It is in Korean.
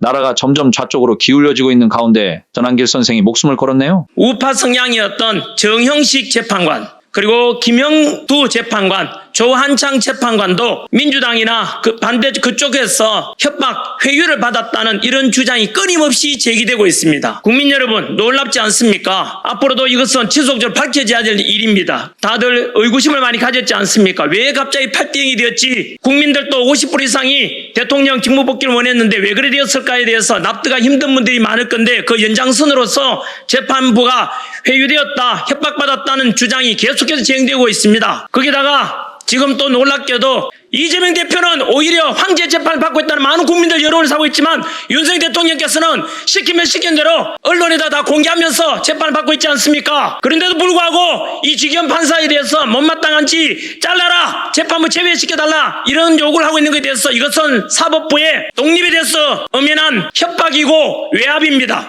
나라가 점점 좌쪽으로 기울어지고 있는 가운데 전한길 선생이 목숨을 걸었네요. 우파 성향이었던 정형식 재판관 그리고 김영두 재판관, 조한창 재판관도 민주당이나 그 반대 그쪽에서 협박 회유를 받았다는 이런 주장이 끊임없이 제기되고 있습니다. 국민 여러분 놀랍지 않습니까? 앞으로도 이것은 지속적으로 밝혀져야 될 일입니다. 다들 의구심을 많이 가졌지 않습니까? 왜 갑자기 팔대행이 되었지? 국민들도 50% 이상이 대통령 직무 복귀를 원했는데 왜 그래 되었을까에 대해서 납득하기 힘든 분들이 많을 건데 그 연장선으로서 재판부가 회유되었다, 협박받았다는 주장이 계속해서 진행되고 있습니다. 거기다가 지금 또 놀랍게도 이재명 대표는 오히려 황제 재판을 받고 있다는 많은 국민들 여론을 사고 있지만 윤석열 대통령께서는 시키면 시킨 대로 언론에다 다 공개하면서 재판을 받고 있지 않습니까? 그런데도 불구하고 이 지기현 판사에 대해서 못마땅한지 잘라라 재판부 제외시켜달라 이런 요구를 하고 있는 것에 대해서 이것은 사법부의 독립에 대해서 엄연한 협박이고 외압입니다.